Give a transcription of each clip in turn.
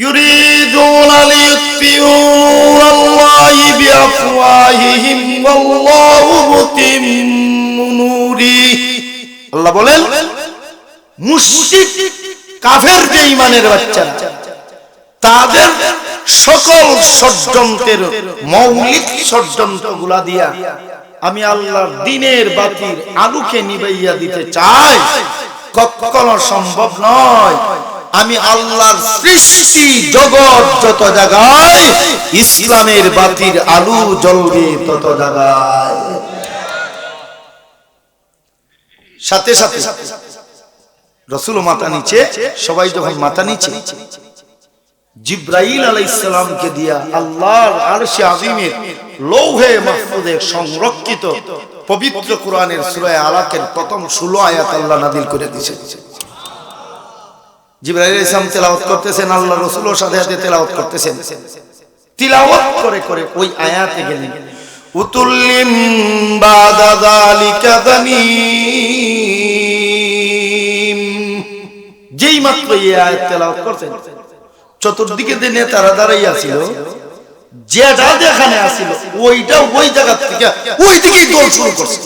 يريدون ليطفئوا نور الله بأفواههم والله متم نوره আল্লাহ বলেন মুশরিক কাফের যে ইমানের বাচ্চারা তাদের সকল ষড়যন্ত্রের মৌলিক ষড়যন্ত্র গুলা দিয়া আমি আল্লাহর দিনের বাতির আলুকে নিবাইয়া দিতে চাই কখনো সম্ভব নয় আমি আল্লাহর সৃষ্টি জগৎ যত জায়গায়, ইসলামের বাতির আলু জ্বলবে তত জায়গায়। সাথে সাথে রসুল মাথা নিচে, সবাই যখন মাথা নিচে, জিব্রাইল আলাইসালামকে দিয়া আল্লাহর আরশে আজিমের লৌহে মাহফুজে সংরক্ষিত পবিত্র কোরআনের সূরা আলাকের প্রথম 16 আয়াত আল্লাহ নাযিল করে দিয়েছেন। জিব্রাইল ইসলাম তেলাওয়াত করতেছেন, আল্লাহ রসুলের সাথে সাথে তেলাওয়াত করতেছেন। তিলাওয়াত করে করে ওই আয়াতে গেলেন। উতুল্লিম বাদা যালিকা দানিম যেই মাত্র এই আয়াত তেলাওয়াত করতেন চতুর্দিকে যে নেতারা দাঁড়াইয়া ছিল যেটা যেখানে আসিল ওইটা ওই জায়গা থেকে, ওই দিকেই দৌড় শুরু করছে।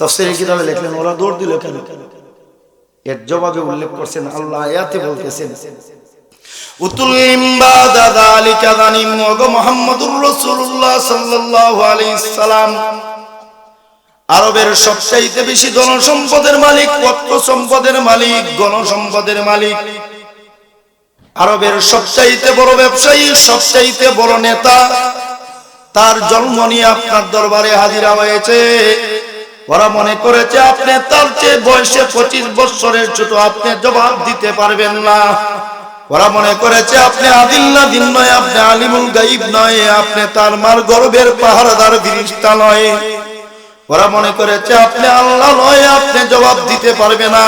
তফসিরে কিতাবে লিখলেন ওরা দৌড় দিল কেন? এর জবাবে উল্লেখ করছেন আল্লাহ আয়াতে বলতেছেন আরবের সবচাইতে বেশি জনসম্পদের মালিক অর্থ সম্পদের মালিক গণসম্পদের মালিক। আরবের সবচাইতে বড় ব্যবসায়ী সবচাইতে বড় নেতা তার জন্ম নিয়ে আপনার দরবারে হাজিরা হয়েছে। ওরা মনে করেছে আপনি তার চেয়ে বয়সে পঁচিশ বছরের ছোট, আপনি জবাব দিতে পারবেন না। ওরা মনে করেছে আপনি আদিল না দিন নয়, আপনি আলিমুল গাইব নয়, আপনি তার মার গর্বের পাহারাদার বিরিস্তা নয়। ওরা মনে করেছে আপনি আল্লাহ নয়, আপনি জবাব দিতে পারবে না।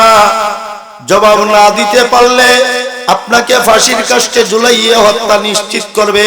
জবাব না দিতে পারলে আপনাকে ফাঁসির কাষ্টে ঝুলাইয়ে হত্যা নিশ্চিত করবে।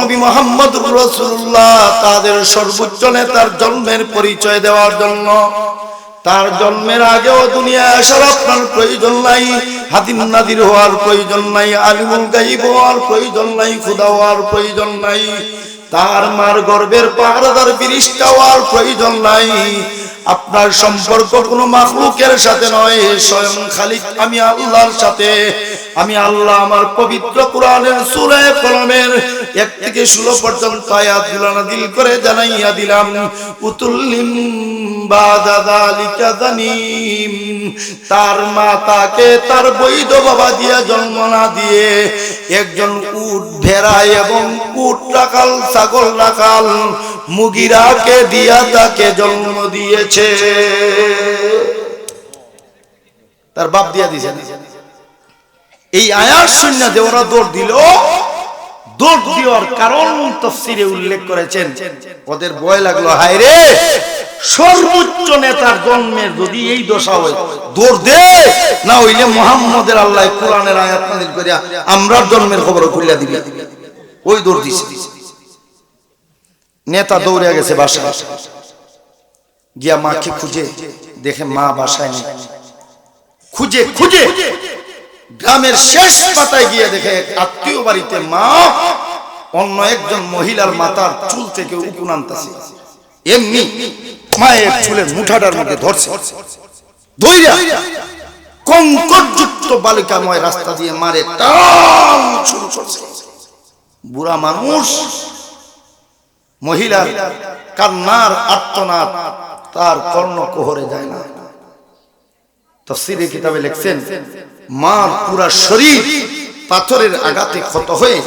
নবী মুহাম্মদুর রাসূলুল্লাহ, তাদের সর্বোচ্চ নেতার জন্মের পরিচয় দেওয়ার জন্য। তার জন্মের আগেও দুনিয়া আসার আপনার প্রয়োজন নাই, হাদিম নাদির হওয়ার প্রয়োজন নাই, আলিমুল গাইব হওয়ার প্রয়োজন নাই, খুদা হওয়ার প্রয়োজন নাই, তার মার গর্বের পাহারাদার বিরিশটা হওয়ার প্রয়োজন নাই। আপনার সম্পর্ক কোনো মাখলুকের সাথে নয়, স্বয়ং খালিক আমি আল্লাহর সাথে। আমি আল্লাহ আমার পবিত্র কোরআনের সূরা কলমের এক থেকে ষোলো পর্যন্ত আয়াতগুলো নাযিল করে জানাইয়া দিলাম। উতুল্লিম তার মা তাকে তার বৈধ বাবা দিয়া জন্ম না দিয়ে একজন উট ভেড়া এবং উট রাখাল, ছাগল রাখাল, মুগিরাকে দিয়া তাকে জন্ম দিয়েছে। তার বাপ দিয়া দিয়েছে এই আয়ার শূন্য যে ওরা দৌড় দিল। দৌড় দেওয়ার কারণ তফসিরে উল্লেখ করেছেন। ওদের ভয় লাগল, হায় রে! সর্বোচ্চ নেতার জন্মের যদি এই দশা হয়, দৌড় দে, না হইলে মোহাম্মদের আল্লাহ কোরআনের আয়াত নাযিল করিয়া আমরার জন্মের খবর খুলিয়া দিবি। ওই দৌড় দিছে। নেতা দৌড়ে গেছে বাসায়। গিয়া মাকে খুঁজে দেখে মা বাসায় নেই। খুঁজে খুঁজে গ্রামের শেষ পাতায় গিয়ে দেখে আত্মীয় বাড়িতে মা অন্য একজন মহিলার মাথার চুল থেকে উকুন আনতেছে। এমনি মায়ের চুলের মুঠাটার মধ্যে ধরছে। কঙ্করযুক্ত বালিকাময় রাস্তা দিয়ে মারে টান শুরু করছে বুড়া মানুষ মহিলার কান্নার আত্মনাদ তার কর্ণ কোহরে যায় না। তফসিরে কিতাবে মার পুরা শরীর পাথরের আঘাতে ক্ষত হয়ে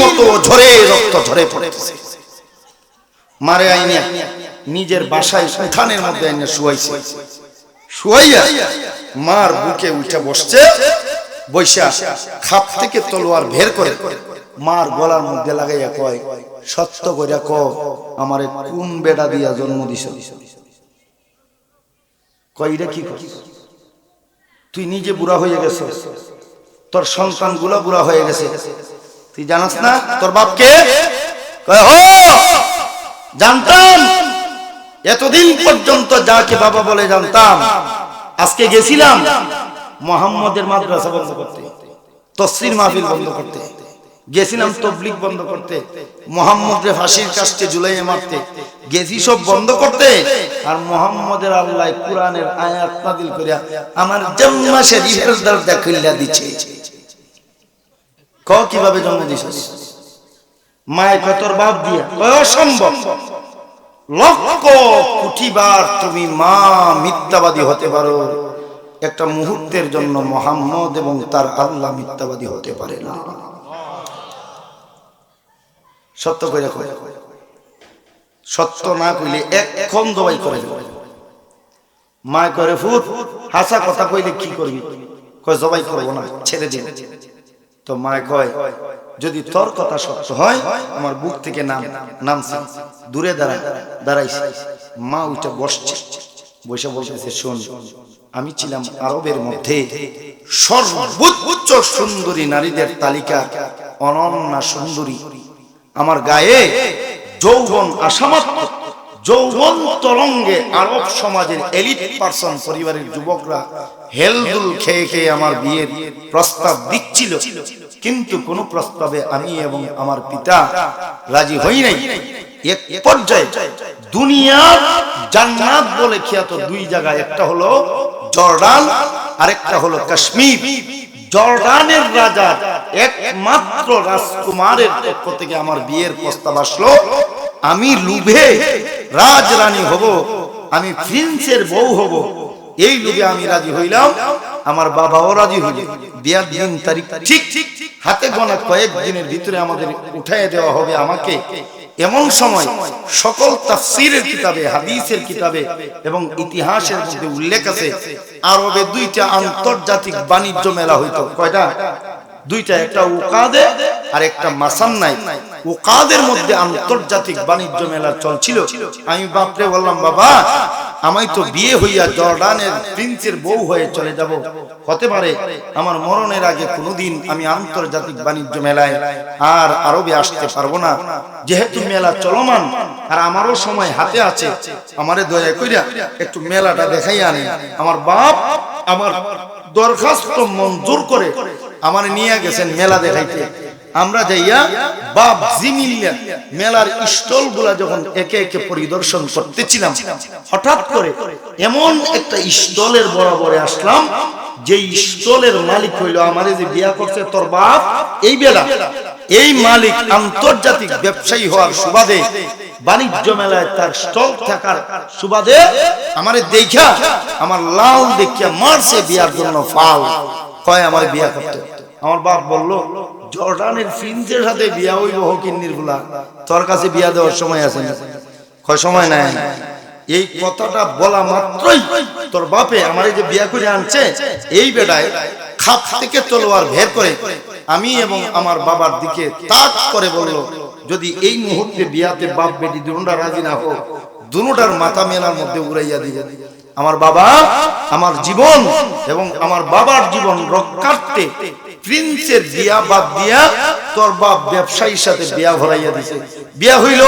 মতো ঝরে রক্ত ঝরে পড়েছে। মারে আইনে নিজের বাসায় উঠানের মধ্যে আইনে শুয়াইছে। শুয়াইয়া মার বুকে উঠে বসছে, বৈশা খাপ থেকে তলোয়ার বের করে মার গলার মধ্যে লাগাইয়া কয় সত্য কইরা ক আমারে কোন বেটা দিয়া জন্ম কয়, এটা কি তুই নিজে বুড়া হয়ে গেছ। তোর সন্তানগুলা বুড়া হয়ে গেছে। তুই জানাস না? তোর বাপকে? জানতাম। এতদিন পর্যন্ত যাকে বাবা বলে জানতাম, আজকে গেছিলাম মোহাম্মদের মাদ্রাসা বন্ধ করতে তসরির মাহফিল বন্ধ করতে। গেছিলাম তবলিক বন্ধ করতে। মোহাম্মদের ফাঁসির কাছে জুলাইয়ে মারতে। গেছি সব বন্ধ করতে। আর মোহাম্মদের আল্লাহ কোরআনের আয়াত নাদিল করিয়া আমার জম্মা শরীফের দরজা খুললা দিচ্ছে ক কীভাবে জন্ম দিছিস? মায় কয় তোর বাপ দিয়া? কয় অসম্ভব। লক্ষ কোটিবার তুমি মা মিথ্যাবাদী হতে পারো। একটা মুহূর্তের জন্য মোহাম্মদ এবং তার আল্লাহ মিথ্যাবাদী হতে পারে না। সত্য করে সত্য না কইলে এখন দবাই করে মায় করে ফুট হাসা কথা কইলে কি করবি? কয়, জবাই করব না, ছেড়ে দিন তো মায় কয়, যদি তোর কথা সত্য হয়, আমার বুক থেকে নাম, নামছে। দূরে দাঁড়ায় দাঁড়াইছে। মা ওইটা বসছে। বসে বলতেছে, শোন, আমি ছিলাম আরবের মধ্যে সর্বোচ্চ সুন্দরী নারীদের তালিকা, অনন্যা সুন্দরী। আমার গায়ে যৌবন আসামাত্র, যৌবন তরঙ্গে আরব সমাজের এলিট পার্সন পরিবারের যুবকরা হেলদুল খেয়ে খেয়ে আমার বিয়ের প্রস্তাব দিচ্ছিল। কিন্তু কোন প্রস্তাবে আমি এবং আমার পিতা রাজি হই নাই। এক পর্যায়ে দুনিয়ার জান্নাত বলে খ্যাত দুই জায়গায়, একটা হলো জর্ডান, আরেকটা হলো কাশ্মীর। জর্ডানের রাজা একমাত্র রাজকুমারের পক্ষ থেকে আমার বিয়ের প্রস্তাব আসলো, আমি লুভে রাজরানী হব, আমি প্রিন্সের বউ হব। এই লোভে আমি রাজি হইলাম, আমার বাবাও রাজি হইল। বিয়ার দিন তারিখ ঠিক ঠিক হাতে গোনা কয়েক দিনের ভিতরে আমাদের উঠাইয়া দেওয়া হবে আমাকে। এমন সময় সকল তাফসিরের কিতাবে, হাদিসের কিতাবে এবং ইতিহাসের মধ্যে উল্লেখ আছে, আরবে দুইটা আন্তর্জাতিক বাণিজ্য মেলা হইতো। কয়টা? দুইটা, একটা উকাদে আর একটা মাসান্নাই। উকাদের মধ্যে আন্তর্জাতিক বাণিজ্য মেলা চলছিল। আমি বাপরে বললাম, বাবা, আমায় তো বিয়ে হইয়া জর্ডানের প্রিন্সের বউ হয়ে চলে যাব। হতে পারে আমার মরণের আগে কোনোদিন আমি আন্তর্জাতিক বাণিজ্য মেলায় আর আরবে আসতে পারব না। যেহেতু মেলা চলমান আর আমারও সময় হাতে আছে, আমারে দয়া কইরা একটু মেলাটা দেখাই আনে। আমার বাপ আমার দরখাস্ত মঞ্জুর করে আমার নিয়ে গেছেন মেলা দেখাইতে। আমরা যাইয়া বাপ জিমিল্লা মেলার স্টলগুলা যখন একে একে পরিদর্শন করতেছিলাম, হঠাৎ করে এমন একটা স্টলের বরাবরে আসলাম যে স্টলের মালিক হইল, আমারে যে বিয়া করছে তোর বাপ, এই বেলা এই মালিক আন্তর্জাতিক ব্যবসায়ী হওয়ার সুবাদে বাণিজ্য মেলায় তার স্টল থাকার সুবাদে আমারে দেখা আমার লাল দেখিয়া মারছে বিয়ার জন্য ফাল। কয়, আমার বিয়া করতে? আমার বাপ বলল, জর্ডানের ফিন্সের সাথে বিয়া হইব হকিন্নিরগুলা তোর কাছে বিয়া দেওয়ার সময় আছে কয়, সময় নাই। এই কথাটা বলা মাত্রই তোর বাপে আমার যে বিয়া করে আনছে, এই বেটায় খাপ থেকে তলোয়ার ভের করে আমি এবং আমার বাবার দিকে তাক করে বলল, যদি এই মুহূর্তে বিয়াতে বাপ বেটি দুটা রাজি না হোক, দুটার মাথা মেলার মধ্যে উড়াইয়া দিবে। আমার বাবা আমার জীবন এবং আমার বাবার জীবন রক্ষার্থে প্রিন্সের বিয়া বাদ দিয়া তোর বাপ ব্যবসায়ীর সাথে বিয়া ভরাইয়া দিছে। বিয়া হইল,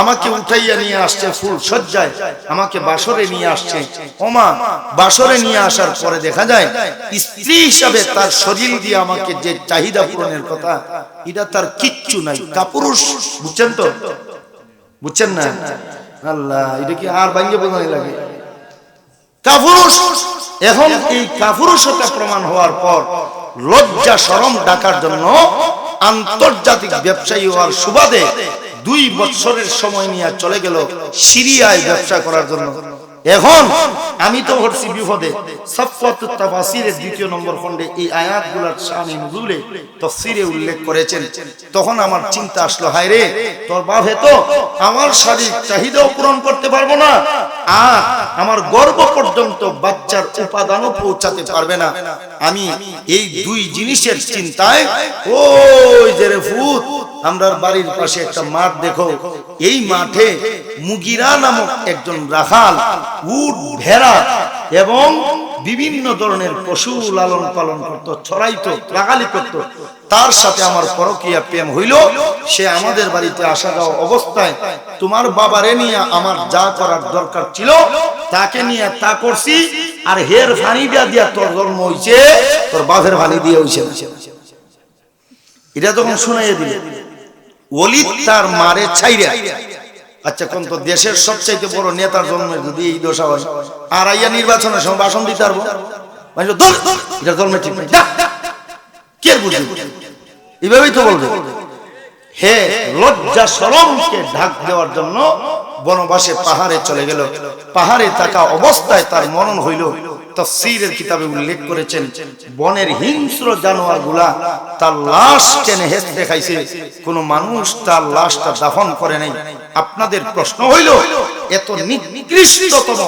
আমাকে উঠাইয়া নিয়ে আসছে ফুল সজ্জায়, আমাকে বাসরে নিয়ে আসছে। ওমা, বাসরে নিয়ে আসার পরে দেখা যায়, স্ত্রী হিসাবে তার শরীর দিয়ে আমাকে যে চাহিদা পূরণের কথা, এটা তার কিচ্ছু নাই, কাপুরুষ, বুঝছেন তো? বুঝছেন না? আল্লাহ, এটা কি আর ভাঙ্গে বোঝানি লাগে? কাপুরুষ, এখন এই কাপুরুষতা প্রমাণ হওয়ার পর লজ্জা সরম ডাকার জন্য আন্তর্জাতিক ব্যবসায়ী হওয়ার সুবাদে দুই বছরের সময় নিয়ে চলে গেল সিরিয়ায় ব্যবসা করার জন্য। এখন আমি তো হচ্ছি বিপদে। তাফাসিরের দ্বিতীয় নম্বর খণ্ডে এই আয়াতগুলোর শানে নুজুলে তাফসীরে উল্লেখ করেছেন। তখন আমার চিন্তা আসলো, হায় রে, তোর বাপে তো আমার শারীরিক চাহিদাও পূরণ করতে পারব না আর আমার গর্ব পর্যন্ত বাচ্চার উপাদানও পৌঁছাতে পারবে না। আমি এই দুই জিনিসের চিন্তায় ওই যে রে বাড়ির পাশে একটা মাঠ দেখো। এই মাঠে মুগিরা নামক একজন রাখাল, উট, ভেড়া এবং বিভিন্ন ধরনের পশু লালন পালন করত ছড়াইতো লাগালি করত। তার সাথে আমার পরকিয়া প্রেম হইল। সে আমাদের বাড়িতে আসা যাওয়া অবস্থায় তোমার বাবারে নিয়ে আমার যা করার দরকার ছিল তাকে নিয়ে তা করছি, আর হের ফানি দিয়া দিয়া তোর জন্ম হইছে, তোর বাপের ফানি দিয়ে হইছে। এটা তখন শুনাইয়ে দিলে। ওলিদ তার মারে ছাইরা আচ্ছা কোন তো দেশের সবচাইতে বড় নেতার জন্ম যদি এই দশা হয় আর আইয়া নির্বাচনের সময় ভাষণ দিতে পারব? মানে দল এটা জন্মে ঠিক নাই কে বুঝবে? এইভাবেই তো বলবে। হে লজ্জা সরমকে ঢাক দেওয়ার জন্য বনবাসে পাহাড়ে চলে গেল। পাহাড়ে থাকা অবস্থায় তার মনন হইল। তফসিরের কিতাবে উল্লেখ করেছেন, বনের হিংস্র জানোয়ারগুলা তার লাশ টেনে হেসতে খাইছে কোন মানুষ তার লাশটা দাফন করে নাই। আপনাদের প্রশ্ন হইল, এত নিকৃষ্টতম,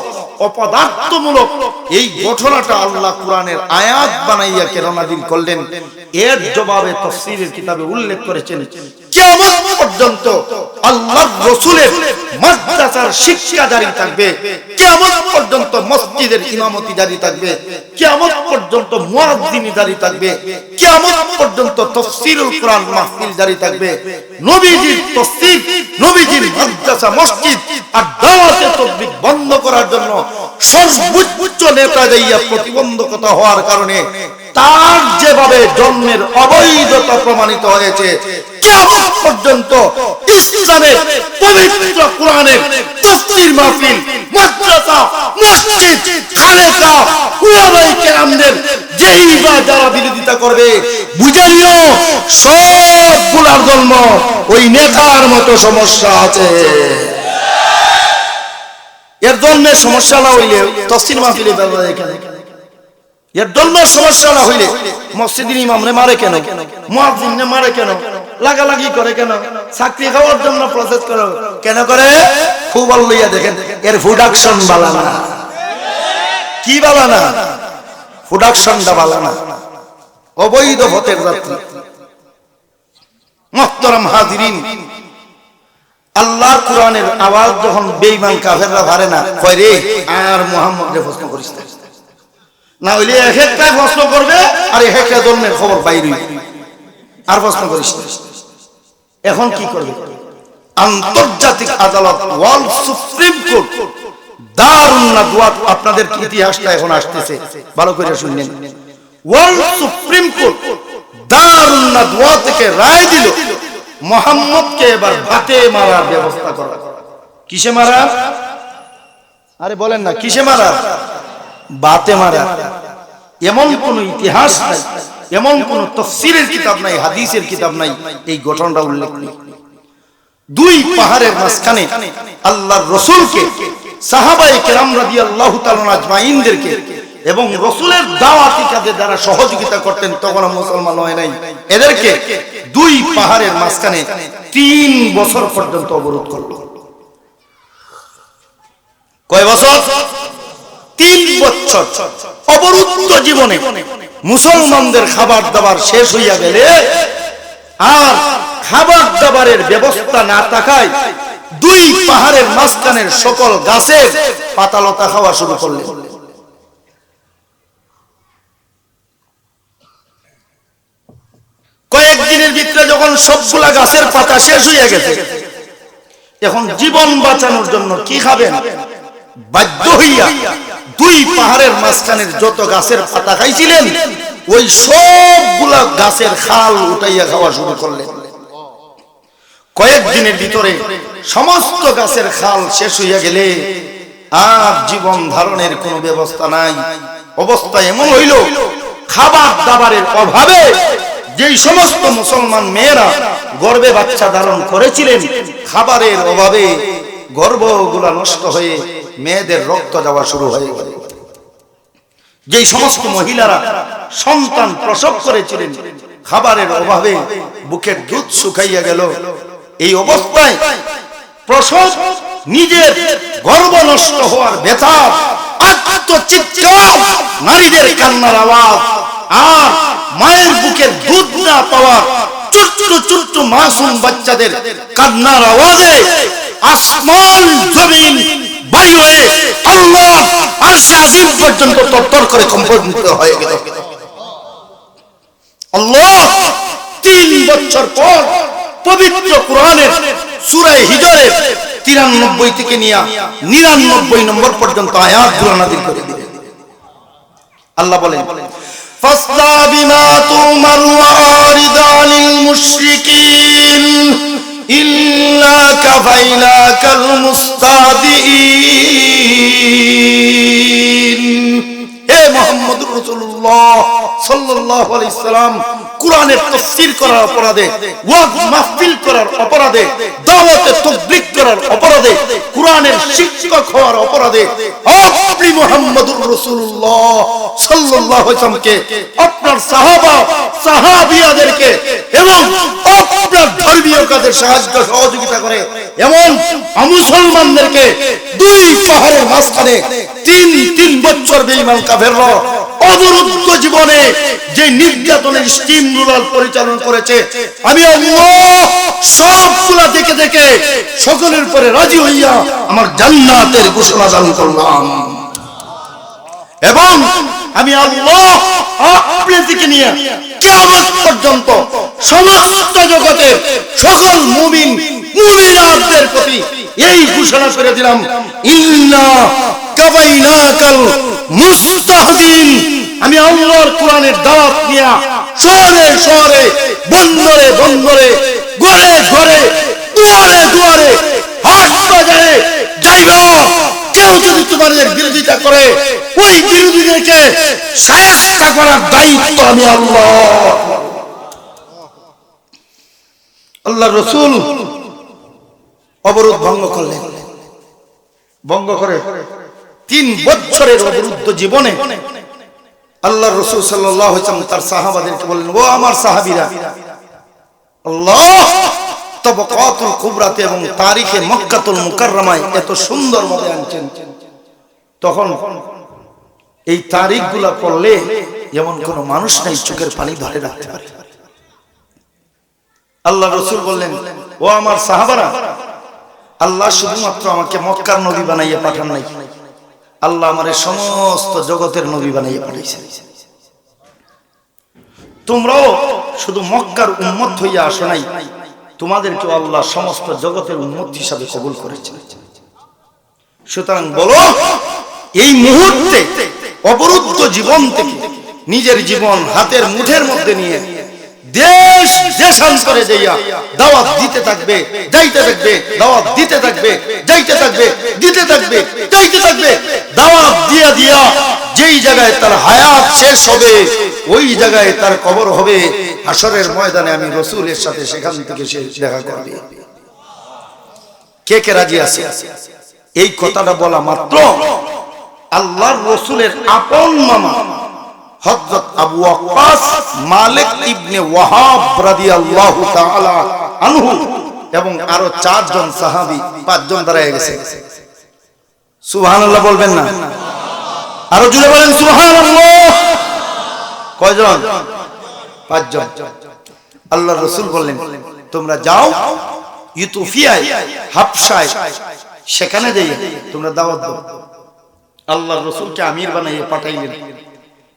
অপদার্থমূলক এই ঘটনাটা আল্লাহ কোরআনের আয়াত বানাইয়া কেন করলেন? এর জবাবে তফসিরের কিতাবে উল্লেখ করেছেন, কিয়ামত পর্যন্ত আল্লাহর রাসূলের মাদ্রাসার শিক্ষা জারি থাকবে, কিয়ামত পর্যন্ত মসজিদের ইমামতি জারি থাকবে, কিয়ামত পর্যন্ত মুয়াজ্জিনি জারি থাকবে, কিয়ামত পর্যন্ত তাফসীরুল কোরআন মাহফিল জারি থাকবে, নবীজির তাফসীর নবীজির মাদ্রাসা, মসজিদ আর দাওয়াতে তাবলীগ বন্ধ করার জন্য সর্বোচ্চ নেতা যাইয়া প্রতিবন্ধকতা হওয়ার কারণে তার যেভাবে জন্মের অবৈধতা প্রমাণিত হয়েছে পর্যন্ত ইসলামের পবিত্র কোরআনের তাফসীর মাহফিল, মাদ্রাসা, মসজিদ খালেকা কেরামদের যেই বা যারা বিরোধিতা করবে জন্ম ওই নেতার মতো সমস্যা আছে। এর জন্য সমস্যা না হইলে তফসির মাহফিলে ব্যবহার এখানে এর জন্য সমস্যা না হইলে মসজিদের ইমামরে মারে কেন? মুয়াজ্জিনে মারে কেন? লাগালাগি করে কেন? চাকরি খাওয়ার জন্য প্রসেস করে কেন করে? লইয়া দেখেন, এর প্রোডাকশন না। কি না? প্রোডাকশনটা না। অবৈধ যাত্রী মোহতরম হাজিরিন আল্লাহ কোরআনের আওয়াজ যখন বেঈমান কাফেররা ভারে না, কয় রে, আর মুহাম্মদ রে প্রশ্ন করিস না। না হইলে এক একটা প্রশ্ন করবে আর এক একটা খবর বাইরে আর প্রশ্ন করিস এখন কি করবে? আন্তর্জাতিক আদালত, ওয়ার্ল্ড সুপ্রিম কোর্ট দারুণ নাদওয়াত আপনাদের ইতিহাসটা এখন আসতেছে? ভালো করে শুনলেন। ওয়ার্ল্ড সুপ্রিম কোর্ট দারুণ নাদওয়া থেকে রায় দিল, মোহাম্মদকে এবার ভাতে মারার ব্যবস্থা করা। কিসে মারা? আরে বলেন না, কিসে মারা? বাতে মারা। এমন কোন ইতিহাস নাই, এমন কোন তফসিরের কিতাব নাই, হাদিসের কিতাব নাই, এই ঘটনাটা উল্লেখ নেই। দুই পাহাড়ের মাঝখানে আল্লাহর রসুলকে সাহাবাই কেরাম রাদিয়াল্লাহু তাআলা আজমাইনদেরকে এবং রসুলের দাওয়াতি কাজে যারা সহযোগিতা করতেন, তখন মুসলমান হয় নাই। এদেরকে দুই পাহাড়ের মাঝখানে তিন বছর পর্যন্ত অবরোধ করল। কয় বছর? তিন বছর অবরুদ্ধ জীবনে মুসলমানদের খাবার দাবার শেষ হইয়া গেলে আর খাবার দাবারের ব্যবস্থা না থাকায় দুই পাহাড়ের মাঝখানের সকল গাছের পাতালতা খাওয়া শুরু করলেন। কয়েকদিনের ভিতরে যখন সবগুলা গাছের পাতা শেষ হইয়া গেছে, এখন জীবন বাঁচানোর জন্য কি খাবেন? বাধ্য হইয়া দুই পাহাড়ের মাঝখানের যত গাছের পাতা খাইছিলেন, ওই সবগুলা গাছের খাল উঠাইয়া খাওয়া শুরু করলেন। কয়েকদিনের ভিতরে সমস্ত গাছের খাল শেষ হইয়া গেলে আর জীবন ধারণের কোনো ব্যবস্থা নাই। অবস্থা এমন হইল, খাবার দাবারের অভাবে যেই সমস্ত মুসলমান মেয়েরা গর্বে বাচ্চা ধারণ করেছিলেন, খাবারের অভাবে গর্ভগুলা নষ্ট হয়ে মেয়েদের রক্ত যাওয়া শুরু হয়ে গেল। যেই সমস্ত মহিলারা সন্তান প্রসব করেছিলেন, খাবারের অভাবে বুকের দুধ শুকাইয়া গেল। এই অবস্থায় প্রসব নিজের গর্ব নষ্ট হওয়ার ব্যথা আত্মচিৎকার, নারীদের কান্নার আওয়াজ আর মায়ের বুকের দুধ না পাওয়ার ছোট্ট ছোট্ট মাসুম বাচ্চাদের কান্নার আওয়াজে আসমান জমিন বাড়ি হয়ে আল্লাহ আরশে আজিম পর্যন্ত তরতর করে কম্পনিত হয়ে গেল। আল্লাহ তিন বছর পর পবিত্র কোরআনের সূরায়ে হিজরের 93 থেকে নিয়ে 99 নম্বর পর্যন্ত আয়াত নাযিল করে দিলেন। আল্লাহ বলেন ফাসতা বিমা তুমার ওয়া আরিদানিল মুশরিকিন। إلا كفيناك المستهزئين اے محمد মুসলমানদেরকে দুই পাহাড়ের মাঝখানে তিন তিন বছর বেঈমান কাফেররা অবরুদ্ধ জীবনে যে নির্যাতনের স্টিম রুলার পরিচালনা করেছে, আমি সবগুলা দেখে দেখে সকলের পরে রাজি হইয়া আমার জান্নাতের ঘোষণা দান করলাম। এবং আমি আল্লাহ নিয়ে কিয়ামত পর্যন্ত সমস্ত জগতের সকল মুমিন প্রতি এই ঘোষণা করে দিলাম কাবাইনাকাল মুস্তাহদিন আমি আল্লাহর কোরআনের দাওয়াত নিয়া শহরে শহরে, বন্দরে বন্দরে দুয়ারে দুয়ারে হাট বাজারে যাইব। কেউ যদি তোমাদের বিরোধিতা করে, ওই বিরোধীদেরকে করার দায়িত্ব আমি আল্লাহ। আল্লাহ রসুল অবরোধ ভঙ্গ করলেন। ভঙ্গ করে তিন বছরের অবরুদ্ধ জীবনে আল্লাহ রসুল সাল্লাহ তার সাহাবাদেরকে বললেন, ও আমার সাহাবিরা, আল্লাহ এবং তারিখে মক্কাতুল এত সুন্দর ভাবে আনছেন। তখন এই তারিখগুলা পড়লে এমন কোন মানুষ নাই চোখের পানি ধরে রাখতে পারে। আল্লাহ রসুল বললেন, ও আমার সাহাবারা, আল্লাহ শুধুমাত্র আমাকে মক্কার নবী বানাইয়া পাঠান নাই। আল্লাহ আমার সমস্ত জগতের নবী বানাইয়া পাঠাইছে তোমরাও শুধু মক্কার উম্মত হইয়া আসো নাই তোমাদেরকে আল্লাহ সমস্ত জগতের উন্মত হিসাবে কবুল করেছে সুতরাং বলো, এই মুহূর্তে অবরুদ্ধ জীবন থেকে নিজের জীবন হাতের মুঠের মধ্যে নিয়ে দেশ দাওয়াত দিতে থাকবে, যাইতে থাকবে, দাওয়াত দিতে থাকবে, যাইতে থাকবে, দিতে থাকবে, যাইতে থাকবে। দাওয়াত দিয়া দিয়া যেই জায়গায় তার হায়াত শেষ হবে, ওই জায়গায় তার কবর হবে। ময়দানে আমি রসুলের সাথে সেখান থেকে সে দেখা করবে। কে কে রাজি আছে? এই কথাটা বলা মাত্র আল্লাহর রসুলের আপন মামা আবু ওয়াক্কাস মালিক ইবনে ওয়াহাব রাদিয়াল্লাহু তাআলা আনহু এবং আরও চারজন পাঁচজন দাঁড়ায় গেছে। সুবহানাল্লাহ বলবেন না? আরও বলেন, সুবহানাল্লাহ। কয়জন? পাঁচজন। আল্লাহ রসুল বললেন, তোমরা যাও ইউতুফিয়ায়, হাফসায়, সেখানে যাই তোমরা দাওয়াত দাও। আল্লাহ রসুলকে আমির বানাইয়ে পাঠাইলেন।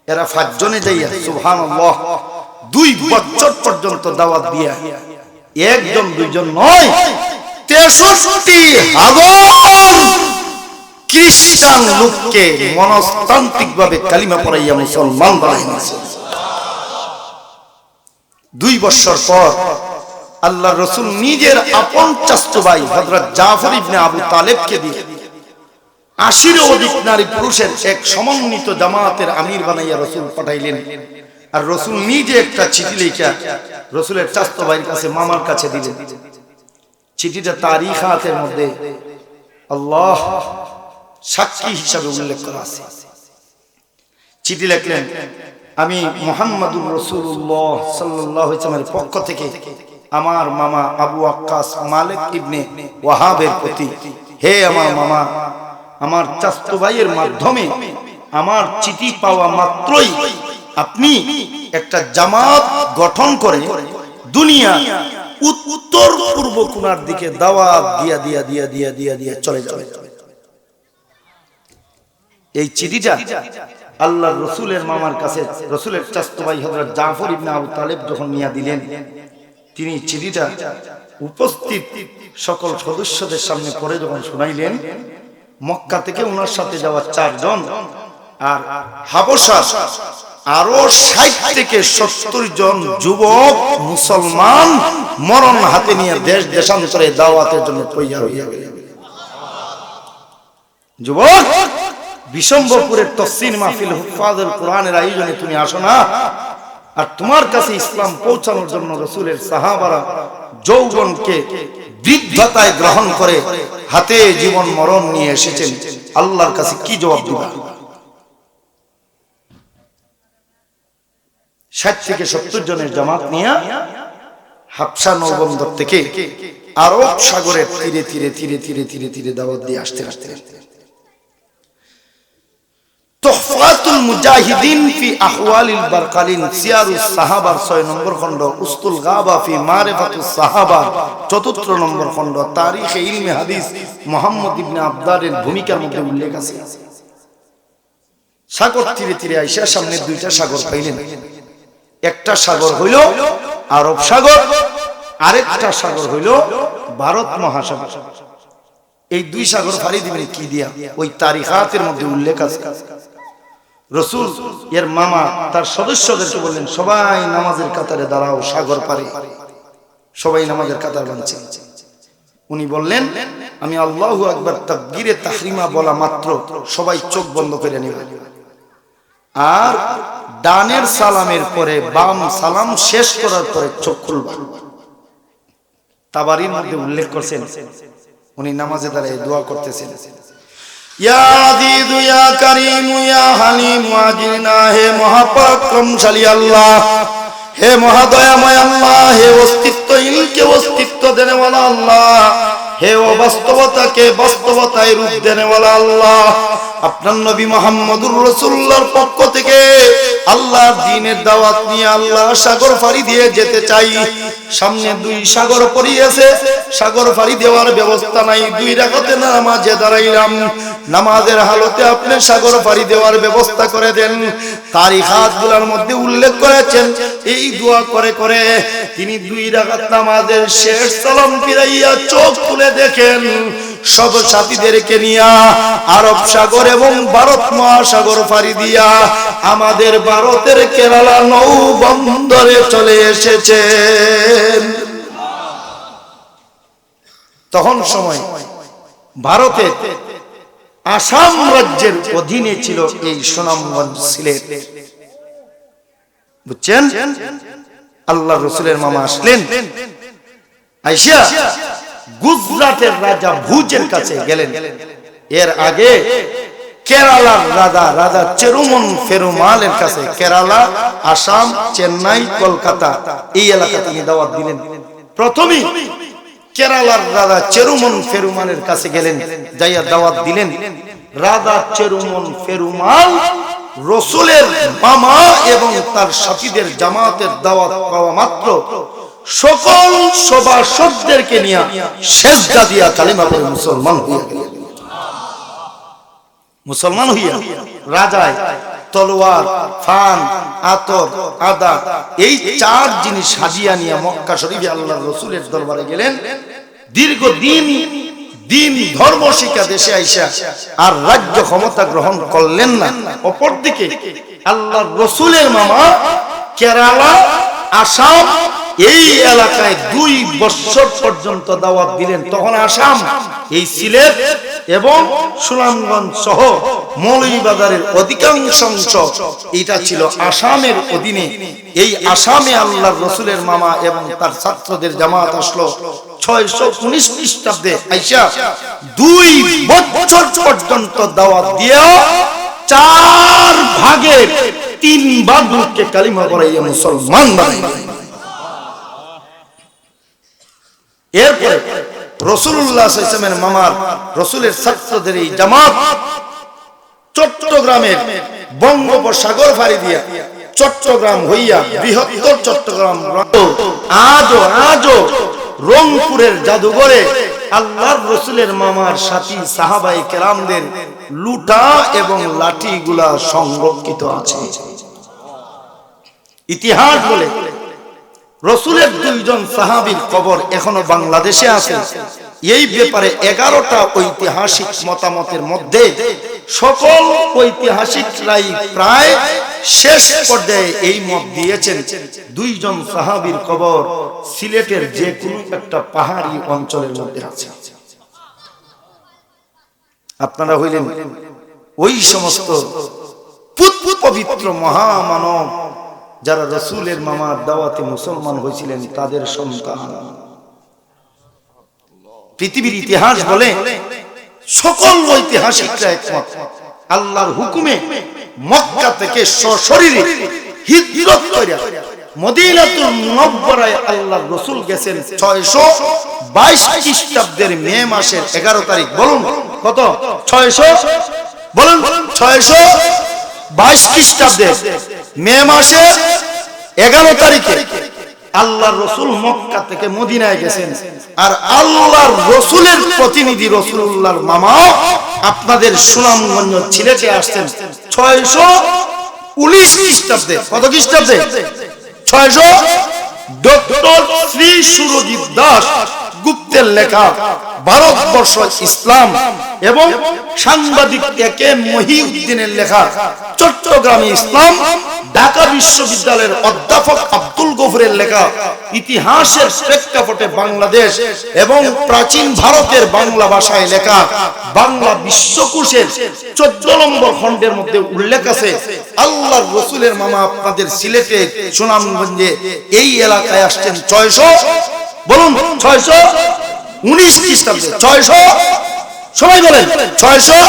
এরা পাঁচজনে যাইয়া, সুবহানাল্লাহ দুই বছর পর্যন্ত দাওয়াত দিয়া একজন, দুইজন নয়, তেষট্টি হাজার খ্রিস্টান লোককে মনস্তান্ত্রিক ভাবে কালিমা পড়াইয়া মুসলমান বানাইছে দুই বছর পর আল্লাহ রসুল নিজের আপন চাস্তু ভাই হযরত জাফর ইবনে আবু তালেবকে দিয়ে আশির অধিক নারী পুরুষের এক সমন্বিত জামাতের আমির বানাইয়া রসুল পাঠাইলেন। আর রসুল নিজে একটা চিঠি লেখা রসুলের চাস্তো ভাইয়ের কাছে, মামার কাছে দিলেন। চিঠিটা তারিখ হাতের মধ্যে আল্লাহ সাক্ষী হিসাবে উল্লেখ করা আছে। চিঠি লিখলেন, আমি মোহাম্মদুর রসুল্লাহ সাল্লামের পক্ষ থেকে আমার মামা আবু আক্কাস মালিক ইবনে ওয়াহাবের প্রতি, হে আমার মামা, আমার চাস্তু ভাইয়ের মাধ্যমে আমার চিঠি পাওয়া মাত্রই আপনি একটা জামাত গঠন করে দুনিয়া উত্তর পূর্ব কোনার দিকে দাওয়াত দিয়া দিয়া দিয়া দিয়া দিয়া দিয়া চলে যাবে। এই চিঠিটা আল্লাহ রসুলের মামার কাছে, রসুলের চাস্তু ভাই হজরত জাফর ইবনে আবু তালেব যখন নিয়ে দিলেন, তিনি চিঠিটা উপস্থিত সকল সদস্যদের সামনে পড়ে যখন শুনাইলেন, মক্কা থেকে ওনার সাথে যাওয়া চারজন আর হাবসা আরও ষাট থেকে সত্তর জন যুবক, মুসলমান মরণ হাতে নিয়ে দেশ দেশান্তরে দাওয়াতের জন্য তৈরি হইয়া যুবক বিশম্বপুরের তসিন মাহফিল হুফাজুল কোরআনের আয়োজনে তুমি আসো না। আর তোমার কাছে ইসলাম পৌঁছানোর জন্য রসুলের সাহাবারা যৌবনকে বৃদ্ধতায় গ্রহণ করে হাতে জীবন মরণ নিয়ে এসেছেন। আল্লাহর কাছে কি জবাব দিবা? ষাট থেকে সত্তর জনের জামাত নিয়ে হাফসা নৌবন্দর থেকে আরব সাগরের তীরে তীরে তীরে তীরে তীরে তীরে দাওয়াত দিয়ে আসতে আসতে আসতে তোহফাতুল মুজাহিদিন ফি আহওয়ালিল বারকালিন, সিয়ারুস সাহাবার 6 নম্বর খণ্ড, উস্তুল গাবা ফি মারিফাতুস সাহাবা চতুর্থ নম্বর উল্লেখ আছে। সাগর সামনে দুইটা সাগর পাইলেন। একটা সাগর হইল আরব সাগর, আরেকটা সাগর হইল ভারত মহাসাগর। এই দুই সাগর ফাড়ি দিবেন কি দিয়া? ওই তারিখাতের মধ্যে উল্লেখ আছে। রসুল, এর মামা, তার সদস্যদেরকে বললেন, সবাই নামাজের কাতারে দাঁড়াও, সাগর পারে। সবাই নামাজের কাতার বানছে উনি বললেন, আমি আল্লাহ একবার তাকগিরে তাহরিমা বলা মাত্র সবাই চোখ বন্ধ করে নেবেন। আর ডানের সালামের পরে বাম সালাম শেষ করার পরে চোখ খুলবা তাবারির মধ্যে উল্লেখ করছেন, উনি নামাজে দাঁড়িয়ে দোয়া করতেছেন। হে আল্লাহ, হে অস্তিত্ব দেনেওয়ালা আল্লাহ হে অবাস্তবতাকে বাস্তবতায় রূপ দেনেওয়ালা আল্লাহ। আপনার নবী মোহাম্মদুর রসুল্লাহর পক্ষ থেকে আল্লাহর দিনের দাওয়াত নিয়ে আল্লাহ সাগর ফাড়ি দিয়ে যেতে চাই। সামনে দুই সাগর পড়িয়েছে সাগর ফাড়ি দেওয়ার ব্যবস্থা নাই। দুই রাখাতে নামাজে দাঁড়াইলাম। নামাজের হালতে আপনি সাগর ফাড়ি দেওয়ার ব্যবস্থা করে দেন। তারিখ হাতগুলোর মধ্যে উল্লেখ করেছেন, এই দোয়া করে করে তিনি দুই রাখাত নামাজের শেষ সালাম ফিরাইয়া চোখ তুলে দেখেন সব সাথীদেরকে নিয়া আরব সাগর এবং ভারত মহাসাগর ফাড়ি দিয়া আমাদের ভারতের কেরালা নৌ বন্দরে চলে এসেছেন। তখন সময় ভারতে আসাম রাজ্যের অধীনে ছিল এই সুনামগঞ্জ সিলেট। বুঝছেন? আল্লাহ রসুলের মামা আসলেন। আইসা গুজরাটের রাজা ভুজের কাছে গেলেন। এর আগে কেরালার রাজা রাজা চেরুমন ফেরুমালের কাছে কেরালা, আসাম, চেন্নাই, কলকাতা এই এলাকা তিনি দাওয়াত দিলেন। প্রথমেই কেরালার রাজা চেরুমন ফেরুমানের কাছে গেলেন, যাইয়া দাওয়াত দিলেন। রাজা চেরুমন ফেরুমাল রসুলের মামা এবং তার সাথীদের জামাতের দাওয়াত পাওয়া মাত্র সকল সভাসদদেরকে নিয়ে শেষদা দিয়া কালিমা পড়ে মুসলমান হইয়া গেলেন। মুসলমান হইয়া রাজায় তলোয়ার, ফান, আতর, আদা, এই চার জিনিস সাজিয়া নিয়ে মক্কা শরীফে আল্লাহ রসুলের দরবারে গেলেন। দীর্ঘ দিন দিন ধর্ম শিক্ষা দেশে আইসা আর রাজ্য ক্ষমতা গ্রহণ করলেন না। অপরদিকে আল্লাহ রসুলের মামা কেরালা, আসাম এই এলাকায় দুই বছর পর্যন্ত দাওয়াত দিলেন। তখন আসাম, এই সিলেট এবং সুনামগঞ্জ সহ মৌলভীবাজারের অধিকাংশ অংশ এটা ছিল আসামের অধীনে। এই আসামে আল্লাহ রসুলের মামা এবং তার ছাত্রদের জামাত আসলো ছয়শো উনিশ খ্রিস্টাব্দে। আইসা দুই বছর পর্যন্ত দাওয়াত দিয়েও চার ভাগের তিন লোককে কালিমা পড়াইয়া মুসলমান বানাইল এরপরে ইসলামের মামার রসুলের ছাত্রদের এই জামাত চট্টগ্রামের বঙ্গোপসাগর ফাড়ি দিয়া চট্টগ্রাম হইয়া বৃহত্তর চট্টগ্রাম আজও আজও রংপুরের জাদুঘরে আল্লাহর রসুলের মামার সাথী সাহাবাই কেরামদের লুটা এবং লাঠিগুলা সংরক্ষিত আছে। ইতিহাস বলে রসুলের দুইজন সাহাবীর কবর এখনও বাংলাদেশে আছে। এই ব্যাপারে এগারোটা ঐতিহাসিক মতামতের মধ্যে সকল ঐতিহাসিকরাই প্রায় শেষ পর্যায়ে এই মত দিয়েছেন। দুইজন সাহাবীর কবর সিলেটের যে কোনো একটা পাহাড়ি অঞ্চলের মধ্যে আছে। আপনারা হইলেন ওই সমস্ত পবিত্র মহামানব যারা রসুলের মামার দাওয়াতে মুসলমান হয়েছিলেন, তাদের সন্তান। পৃথিবীর ইতিহাস বলে, সকল ঐতিহাসিকরা একমত। আল্লাহর হুকুমে মক্কা থেকে সশরীরে হিজরত কইরা মদিনাতুল মুনাওয়ারায় আল্লাহর রাসূল গেছেন 622 খ্রিস্টাব্দের মে মাসের 11 তারিখ। বলুন, কত? 600 বলুন 622 খ্রিস্টাব্দে মে মাসের 11 তারিখে আল্লাহ রসুল মক্কা থেকে মদিনায় গেছেন। আর আল্লাহর রসুলের প্রতিনিধি রসুল্লাহর মামা আপনাদের সুনামগঞ্জ ছিলেটে আসছেন। ছয়শো উনিশ খ্রিস্টাব্দে, কত খ্রিস্টাব্দে? ছয়শো ডক্টর শ্রী সুরজিৎ দাস গুপ্তের লেখা, ভারতবর্ষ, ইসলাম এবং সাংবাদিক একে মহিউদ্দিনের লেখা, চট্টগ্রামে ইসলাম, ঢাকা বিশ্ববিদ্যালয়ের অধ্যাপক আব্দুল গফুরের লেখা, ইতিহাসের প্রেক্ষাপটে বাংলাদেশ এবং প্রাচীন ভারতের বাংলা ভাষায় লেখা, বাংলা বিশ্বকোষের চোদ্দ নম্বর খণ্ডের মধ্যে উল্লেখ আছে। আল্লাহর রসুলের মামা আপনাদের সিলেটে সুনামগঞ্জে এই এলাকায় আসছেন ছয়শো বলুন, ছয়শো উনিশ খ্রিস্টাব্দে, ছয়শো, সবাই বলেন, ছয়শো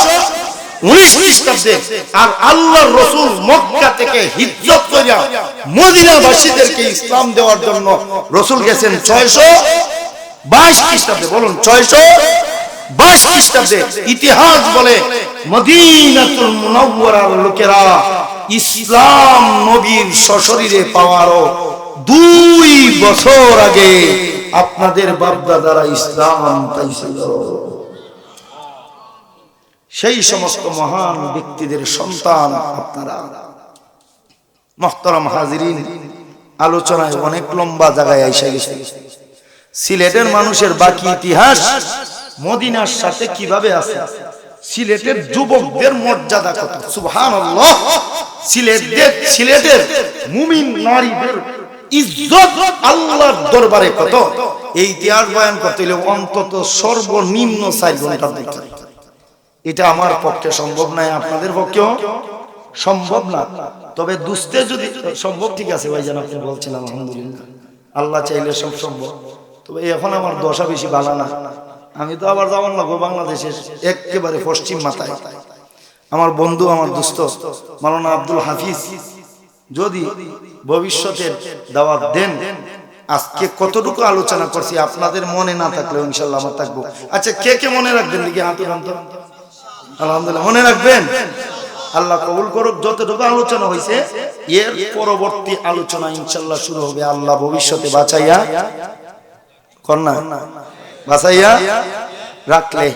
উনিশ খ্রিস্টাব্দে আর আল্লাহর রসুল মক্কা থেকে হিজরত করিয়া মদিনাবাসীদেরকে ইসলাম দেওয়ার জন্য রসুল গেছেন ছয়শো বাইশ খ্রিস্টাব্দে, বলুন, ছয়শো বাইশ খ্রিস্টাব্দে ইতিহাস বলে মদিনাতুল মুনাওয়ারার লোকেরা ইসলাম নবীর সশরীরে পাওয়ারও দুই বছর আগে আপনাদের বাপদাদারা ইসলাম পাইছিল সেই সমস্ত মহান ব্যক্তিদের সন্তান আপনারা। মহতরম হাজিরিন, আলোচনায় অনেক লম্বা জায়গায় আইসা গেছে। সিলেটের মানুষের বাকি ইতিহাস মদিনার সাথে কীভাবে আছে? সিলেটের যুবকদের মর্যাদা কত? সুবহান সিলেটের সিলেটের মুমিন নারীদের ইজ্জত আল্লাহর দরবারে কত? এই ইতিহাস বয়ান করতে অন্তত সর্বনিম্ন এটা আমার পক্ষে সম্ভব নয়, আপনাদের পক্ষেও সম্ভব না। তবে দুস্তে যদি সম্ভব, ঠিক আছে ভাইজান আপনি বলছেন আলহামদুলিল্লাহ। আল্লাহ চাইলে সব সম্ভব। তবে এখন আমার দশা বেশি ভালো না। আমি তো আবার যাওয়ার লাগবো বাংলাদেশের, একেবারে পশ্চিম মাথায়। আমার বন্ধু, আমার দুস্থ মালানা আব্দুল হাফিজ, যদি ভবিষ্যতের দাওয়াত দেন। আজকে কতটুকু আলোচনা করছি আপনাদের মনে না থাকলে ইনশাল্লাহ আমার থাকব। আচ্ছা কে কে মনে রাখবেন দেখি হাতে আলহামদুলিল্লাহ, মনে রাখবেন? আল্লাহ কবুল করুক, যতটুকু আলোচনা হয়েছে, এর পরবর্তী আলোচনা ইনশাল্লাহ শুরু হবে। আল্লাহ ভবিষ্যতে বাঁচাইয়া কন্যা বাঁচাইয়া রাখলে